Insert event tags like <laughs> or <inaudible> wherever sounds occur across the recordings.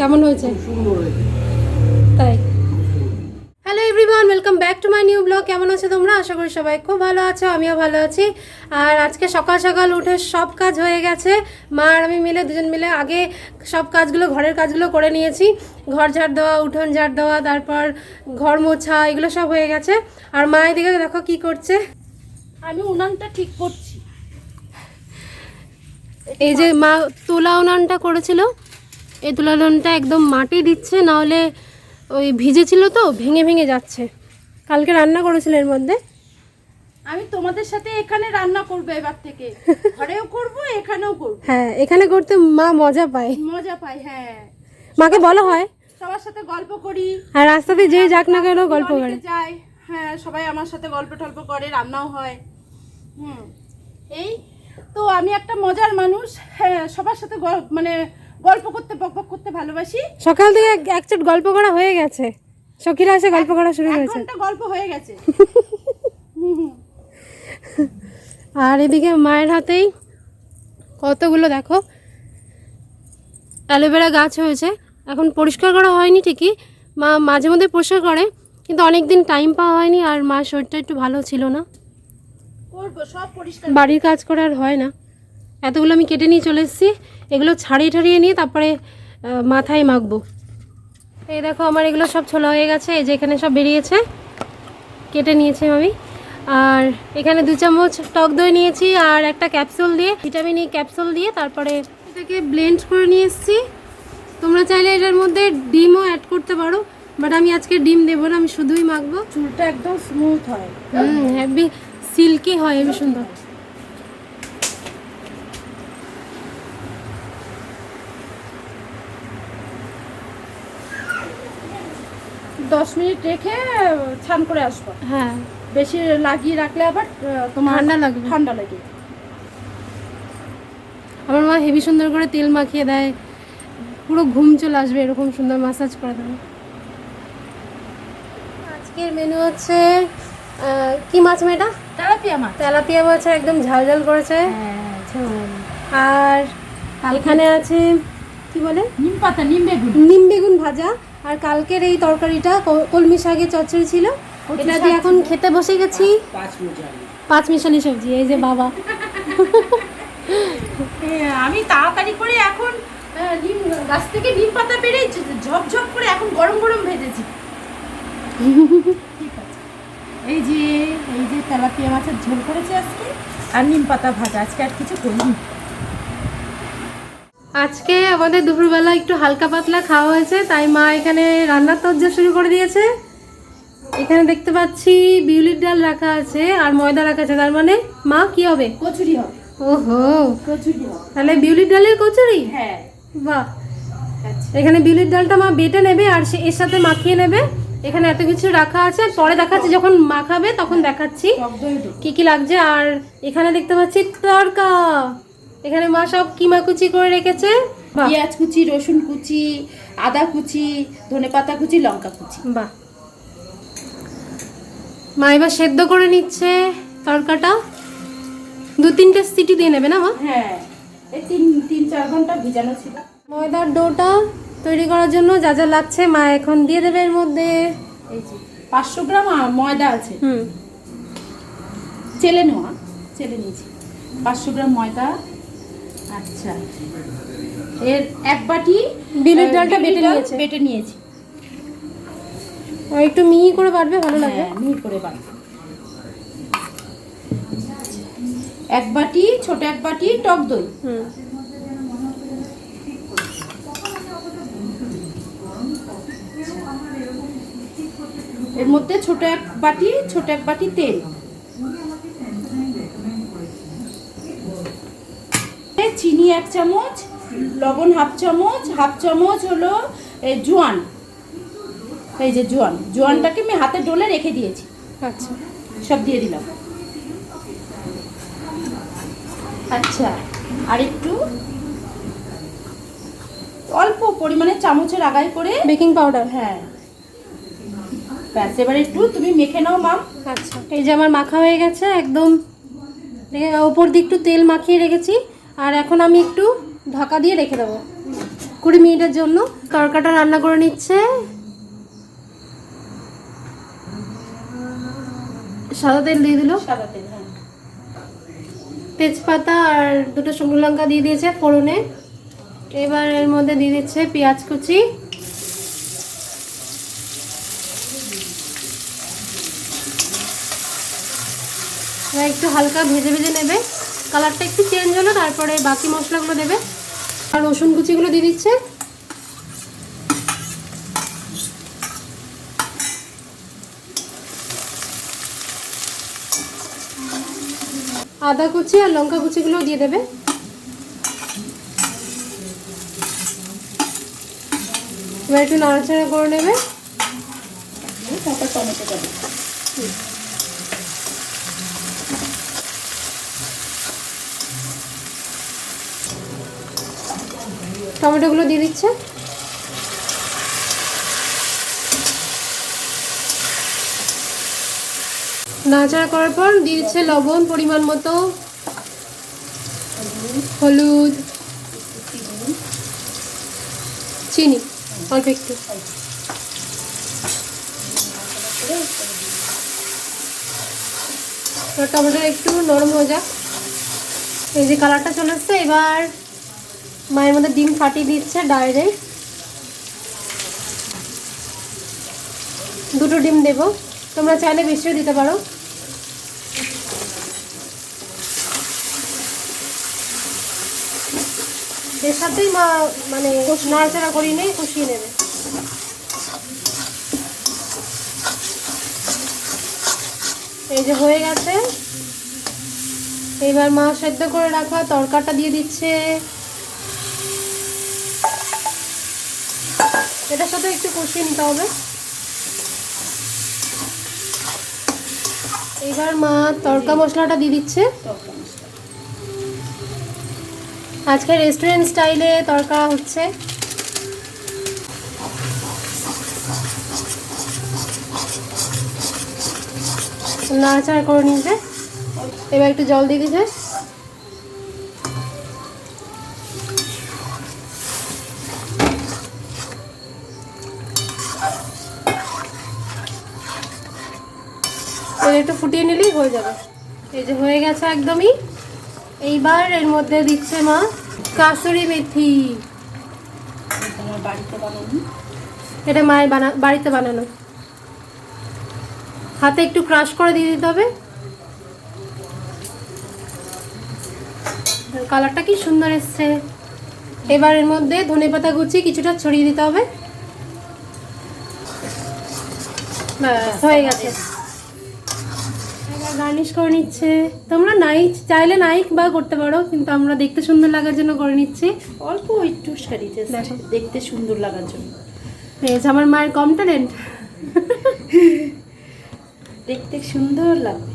কেমন হয়েছে? তাই। Hello everyone welcome back to my new blog কেমন আছো তোমরা? আশা করি সবাই খুব ভালো আছো আমিও ভালো আছি। আর আজকে সকাল সকাল উঠে সব কাজ হয়ে গেছে। মা আর আমি মিলে দুজন মিলে আগে সব কাজগুলো ঘরের কাজগুলো করে নিয়েছি। ঘর ঝাড় দেওয়া উঠোন ঝাড় দেওয়া তারপর ঘর মোছা এগুলো সব হয়ে গেছে। আর মা এদিকে দেখো কি করছে। আমি উনানটা ঠিক করছি। এই যে মা তুলা উনানটা করেছিল এই তুলা একদম মাটি দিচ্ছে নাহলে ওই ভিজেছিল তো ভেঙে ভেঙে যাচ্ছে। কালকে রান্না করেছিল এর মধ্যে। আমি তোমাদের সাথে এখানে রান্না করব এবার থেকে। <laughs> ঘরেও করব এখানেও করব। হ্যাঁ এখানে করতে মা মজা পায়। মজা পায় হ্যাঁ। মাকে বলা হয়। সবার সাথে গল্প করি। আর রাস্তাতে যে যাক না কেন গল্প করে। যাই হ্যাঁ সবাই আমার সাথে গল্প টল্প করে রান্নাও হয়। হুম। এই তো আমি একটা মজার মানুষ হ্যাঁ সবার সাথে মানে গল্প করতে বক বক করতে ভালোবাসি। সকাল থেকে এক- চট গল্প করা হয়ে গেছে। সখীরা এসে গল্প করা শুরু ঘণ্টা গল্প হয়ে গেছে। <laughs> আর এদিকে মায়ের হাতেই কতগুলো দেখো। অ্যালোভেরা গাছ হয়েছে। এখন পরিষ্কার করা হয়নি ঠিকই। মা মাঝে মধ্যে পরিষ্কার করে কিন্তু অনেক দিন টাইম পাওয়া হয়নি আর মার শরীরটা একটু ভালো ছিল না। করব সব পরিষ্কার। বাড়ির কাজ করে আর হয় না। এতগুলো আমি কেটে নিয়ে চলে এসেছি। এগুলো ছাড়িয়ে ঠাড়িয়ে নিয়ে তারপরে মাথায় মাখবো। এই দেখো আমার এগুলো সব ছোলা হয়ে গেছে এই যে এখানে সব বেরিয়েছে কেটে নিয়েছি আমি। আর এখানে দু চামচ টক দই নিয়েছি আর একটা ক্যাপসুল দিয়ে ভিটামিন ই ক্যাপসুল দিয়ে তারপরে এটাকে ব্লেন্ড করে নিয়ে এসেছি। তোমরা চাইলে এটার মধ্যে ডিমও অ্যাড করতে পারো বাট আমি আজকে ডিম দেবো না আমি শুধুই মাখবো। চুলটা একদম স্মুথ হয়। হুম হেভি সিল্কি হয় হেভি সুন্দর। দশ মিনিট রেখে ছান করে আসব। হ্যাঁ। বেশি লাগিয়ে রাখলে আবার তোমার ঠান্ডা লাগবে। ঠান্ডা লাগে। আমার মা হেভি সুন্দর করে তেল মাখিয়ে দেয়। পুরো ঘুম চলে আসবে এরকম সুন্দর মাসাজ করে দেবে। আজকের মেনু হচ্ছে কি মাছ মেয়েটা? তেলাপিয়া মাছ। তেলাপিয়া মাছ একদম ঝাল ঝাল করেছে। আর এখানে আছে কি বলে? নিম পাতা নিম বেগুন। নিম বেগুন ভাজা। আর কালকের এই তরকারিটা কলমি শাকের চচ্চড়ি ছিল। এটা দিয়ে এখন খেতে বসে গেছি। পাঁচ মিশালি। সবজি এই যে বাবা। আমি তাড়াতাড়ি করে এখন নিম গাছ থেকে নিম পাতা পেরে ঝপঝপ করে এখন গরম গরম ভেজেছি। ঠিক আছে। এই যে এই যে তেলাপিয়া মাছের ঝোল করেছি আজকে আর নিম পাতা ভাজা আজকে আর কিছু করিনি। আজকে আমাদের দুপুরবেলা একটু হালকা পাতলা খাওয়া হয়েছে তাই মা এখানে রান্নার তজ্জা শুরু করে দিয়েছে। এখানে দেখতে পাচ্ছি বিউলির ডাল রাখা আছে আর ময়দা রাখা আছে তার মানে মা কি হবে? কচুরি হবে। ওহো। কচুরি তাহলে বিউলির ডালের কচুরি? হ্যাঁ। বাহ। আচ্ছা। এখানে বিউলির ডালটা মা বেটে নেবে আর সে এর সাথে মাখিয়ে নেবে। এখানে এত কিছু রাখা আছে পরে দেখাচ্ছি যখন মাখাবে তখন দেখাচ্ছি। কি কি লাগছে? আর এখানে দেখতে পাচ্ছি তরকা। এখানে মা সব কিমা কুচি করে রেখেছে? পেঁয়াজ কুচি রসুন কুচি আদা কুচি ধনে পাতা কুচি লঙ্কা কুচি। বাহ। মা এবার সেদ্ধ করে নিচ্ছে তরকাটা। দু তিনটে সিটি দিয়ে নেবে না মা? হ্যাঁ এই তিন তিন চার ঘণ্টা ভিজানো ছিল। ময়দার ডোটা তৈরি করার জন্য যা যা লাগছে মা এখন দিয়ে দেবে এর মধ্যে। এই যে পাঁচশো গ্রাম ময়দা আছে। হুম। চেলে নেওয়া চেলে নিয়েছি। পাঁচশো গ্রাম ময়দা আচ্ছা। এর এক বাটি বিউলির আহ, ডালটা বেটে নিয়েছে। বেটে নিয়েছি। আর একটু মিহি করে বাটবে ভালো লাগবে? হ্যাঁ মিহি করে বানাবো এক বাটি ছোট এক বাটি টক দই। হুম। এর মধ্যে ছোট এক বাটি ছোট এক বাটি তেল। চিনি এক চামচ লবণ হাফ চামচ হাফ চামচ হলো জোয়ান। এই যে জোয়ান জোয়ানটাকে আমি হাতে ডলে রেখে দিয়েছি। আচ্ছা। সব দিয়ে দিলাম। আচ্ছা আর একটু অল্প পরিমাণে চামচের আগায় করে বেকিং পাউডার। হ্যাঁ। ব্যাস এবার একটু তুমি মেখে নাও মাম আচ্ছা। এই যে আমার মাখা হয়ে গেছে একদম ওপর দিয়ে একটু তেল মাখিয়ে রেখেছি। আর এখন আমি একটু ঢাকা দিয়ে রেখে দেবো। কুড়ি মিনিটের জন্য তরকাটা রান্না করে নিচ্ছে। সাদা তেল দিয়ে দিল? সাদা তেল হ্যাঁ। তেজপাতা আর দুটো শুকনো লঙ্কা দিয়ে দিয়েছে ফোড়নে। এবার এর মধ্যে দিয়ে দিচ্ছে পেঁয়াজ কুচি। একটু হালকা ভেজে ভেজে নেবে। কালারটা একটু চেঞ্জ হলো, তারপরে বাকি মশলাগুলো দেবে। আর রসুন কুচিগুলো দিয়ে দিচ্ছে। আদা কুচি আর লঙ্কা কুচিগুলো দিয়ে দেবে। এবার একটু নাড়াচাড়া করে নেবে। তারপর টমেটো দেবে। টমেটোগুলো দিয়ে দিচ্ছে। নাড়াচাড়া করার পর দিয়ে দিচ্ছে লবণ, পরিমাণ মতো হলুদ, চিনি, অল্প একটু। টমেটো একটু নরম হয়ে যাক। এই যে কালারটা চলে এবার মায়ের মধ্যে ডিম ফাটিয়ে দিচ্ছে ডাইরেক্ট। দুটো ডিম দেবো। তোমরা চাইলে বেশিও দিতে পারো। এর সাথেই মা মানে নাড়াচাড়া করিয়ে নেই কষিয়ে নেবে। এই যে হয়ে গেছে। এবার মা সেদ্ধ করে রাখা তরকাটা দিয়ে দিচ্ছে। এটার সাথে একটু কষিয়ে নিতে হবে। এবার মা তরকা মশলাটা দিয়ে দিচ্ছে। আজকে রেস্টুরেন্ট স্টাইলে তরকা হচ্ছে। নাড়াচাড়া করে নিয়েছে এবার একটু জল দিয়ে দিয়েছে একটু ফুটিয়ে নিলেই হয়ে যাবে। এই যে হয়ে গেছে একদমই। এইবার এর মধ্যে দিচ্ছে মা কাসুরি মেথি। এটা মায়ের বানা, বাড়িতে বানানো। হাতে একটু ক্রাশ করে দিয়ে দিতে হবে। কালারটা কি সুন্দর এসছে। এবার এর মধ্যে ধনেপাতা কুচি কিছুটা ছড়িয়ে দিতে হবে। ব্যাস, হয়ে গেছে। গার্নিশ করে নিচ্ছে। তোমরা নাইক চাইলে নাইক বা করতে পারো কিন্তু আমরা দেখতে সুন্দর লাগার জন্য করে নিচ্ছি। অল্প একটু দেখো। দেখতে সুন্দর লাগার জন্য। এই আমার মায়ের কম ট্যালেন্ট দেখতে সুন্দর লাগবে।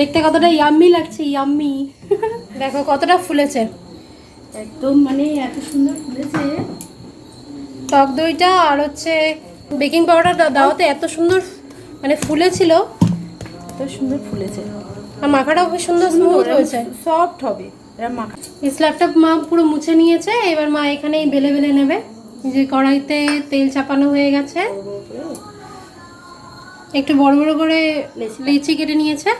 দেখতে কতটা ইয়াম্মি লাগছে ইয়াম্মি দেখো কতটা ফুলেছে। একদম মানে এত সুন্দর ফুলেছে। টক দইটা আর হচ্ছে বেকিং পাউডার দেওয়াতে এত সুন্দর মানে ফুলেছিল। এত সুন্দর ফুলেছে। আর মাখাটাও খুব সুন্দর স্মুথ হয়েছে। সফট হবে মাখা। স্ল্যাবটা মা পুরো মুছে নিয়েছে এবার মা এখানেই বেলে বেলে নেবে। যে কড়াইতে তেল চাপানো হয়ে গেছে। একটু বড় বড় করে। লিচি কেটে নিয়েছে।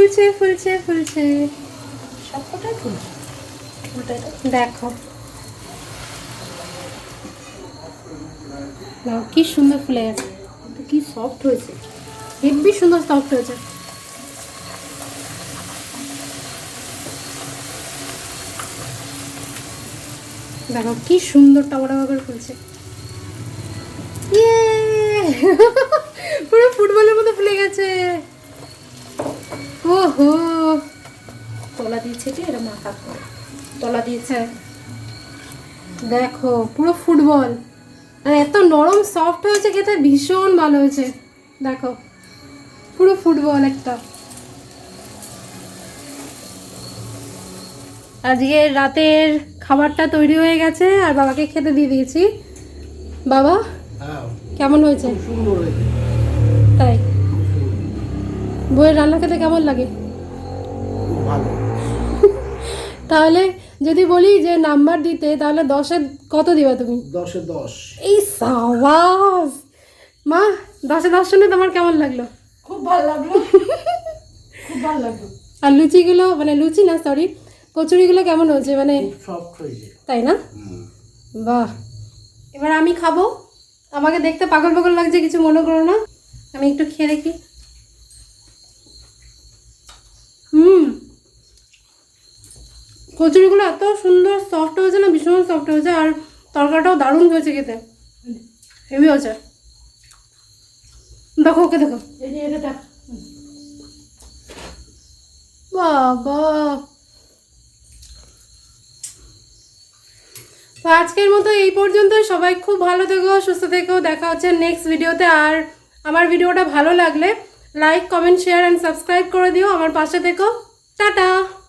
ফুলছে ফুলছে ফুলছে। সবকটাই ফুলছে দেখো। কি সুন্দর ফুলে গেছে। কি সফট হয়েছে। হেব্বি সুন্দর সফট হয়েছে। দেখো কি সুন্দর করে ফুলছে। ইয়ে! <laughs> পুরো ফুটবলের মতো ফুলে গেছে। ওহো। তলা দিয়েছে কি? এরা মাখা করে তলা দিয়েছে। দেখো পুরো ফুটবল। আর এত নরম সফট হয়েছে খেতে ভীষণ ভালো হয়েছে। দেখো পুরো ফুটবল একটা। আজকে রাতের খাবারটা তৈরি হয়ে গেছে আর বাবাকে খেতে দিয়ে দিয়েছি। বাবা হ্যাঁ। কেমন হয়েছে? সুন্দর হয়েছে। বইয়ের রান্না খেতে কেমন লাগে? ভালো। <laughs> তাহলে যদি বলি যে নাম্বার দিতে তাহলে দশে কত দিবা তুমি? দশে দশ। এই সাবাস! মা দশে দশ শুনে তোমার কেমন লাগল? খুব ভালো লাগল। খুব ভালো লাগল। আর লুচিগুলো মানে লুচি না সরি কচুরিগুলো কেমন হয়েছে? মানে খুব সফট হয়েছে। তাই না? বাহ! এবার আমি খাব। আমাকে দেখতে পাগল পাগল লাগছে কিছু মনে করো না। আমি একটু খেয়ে দেখি। হুম। কচুরিগুলো এত সুন্দর সফট হয়েছে না? ভীষণ সফট হয়েছে আর তরকারিটাও দারুণ হয়েছে খেতে। হেভি হয়েছে। দেখো ওকে দেখো। বাবা। তো আজকের মতো এই পর্যন্তই। সবাই খুব ভালো থেকো সুস্থ থেকো। দেখা হচ্ছে নেক্সট ভিডিওতে আর আমার ভিডিওটা ভালো লাগলে like comment share and subscribe করে দিও। আমার পাশে থেকো। টাটা!